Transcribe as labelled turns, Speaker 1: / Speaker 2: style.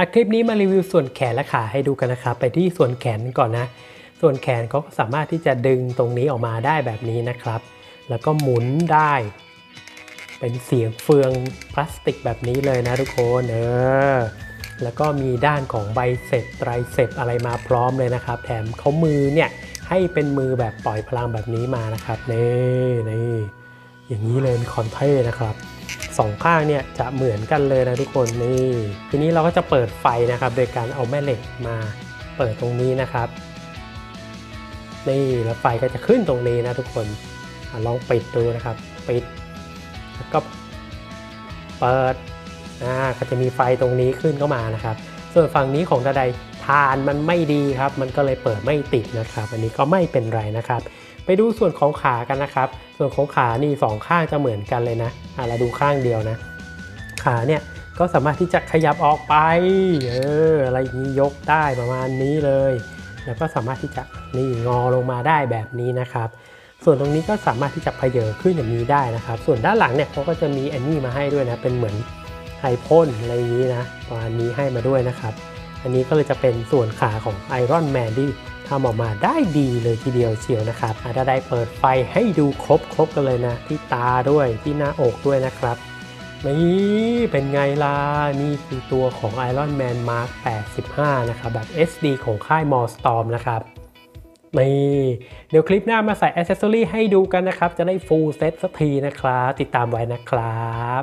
Speaker 1: อะคลิปนี้มารีวิวส่วนแขนและขาให้ดูกันนะครับ ไปที่ส่วนแขนก่อนนะ ส่วนแขนเขาก็สามารถที่จะดึงตรงนี้ออกมาได้แบบนี้นะครับ แล้วก็หมุนได้ เป็นเสียงเฟืองพลาสติกแบบนี้เลยนะทุกคนเออแล้วก็มีด้านของใบเสร็จไตรเสร็จอะไรมาพร้อมเลยนะครับ แถมเขามือเนี่ยให้เป็นมือแบบปล่อยพลังแบบนี้มานะครับนี่นี่อย่างนี้เลยคอนเทนะครับ สองข้างเนี่ยจะเหมือนกันเลยนะทุกคนนี่ทีนี้เราก็จะเปิดไฟนะครับ โดยการเอาแม่เหล็กมาเปิดตรงนี้นะครับนี่แล้วไฟก็จะขึ้นตรงนี้นะทุกคนอลองปิดดูนะครับ ปิด แล้วก็เปิดอ่าก็จะมีไฟตรงนี้ขึ้นเข้ามานะครับ ส่วนฝั่งนี้ของดาได ทานมันไม่ดีครับ มันก็เลยเปิดไม่ติดนะครับ อันนี้ก็ไม่เป็นไรนะครับ ไปดูส่วนของขากันนะครับ ส่วนของขานี่สองข้างจะเหมือนกันเลยนะอ่าเราดูข้างเดียวนะ ขาเนี่ยก็สามารถที่จะขยับออกไป เออ อะไรอย่างนี้ยกได้ประมาณนี้เลย แล้วก็สามารถที่จะนี่งอลงมาได้แบบนี้นะครับ ส่วนตรงนี้ก็สามารถที่จะเพเยอขึ้นอย่างนี้ได้นะครับ ส่วนด้านหลังเนี่ยเขาก็จะมีอันนี้มาให้ด้วยนะ เป็นเหมือนไฮพ่นอะไรอย่างนี้นะประมาณนี้ให้มาด้วยนะครับ อันนี้ก็เลยจะเป็นส่วนขาของไอรอนแมนที่ทำออกมาได้ดีเลยทีเดียวเชียวนะครับอาจจะได้เปิดไฟให้ดูครบครบกันเลยนะ ที่ตาด้วยที่หน้าอกด้วยนะครับนี่เป็นไงล่ะ นี่คือตัวของ Iron Man Mark 85 นะครับ แบบ SD ของค่าย m o r Storm นะครับนี่เดี๋ยวคลิปหน้ามาใส่อ c เซสซอรี่ให้ดูกันนะครับ จะได้ full set สักทีนะครับ ติดตามไว้นะครับ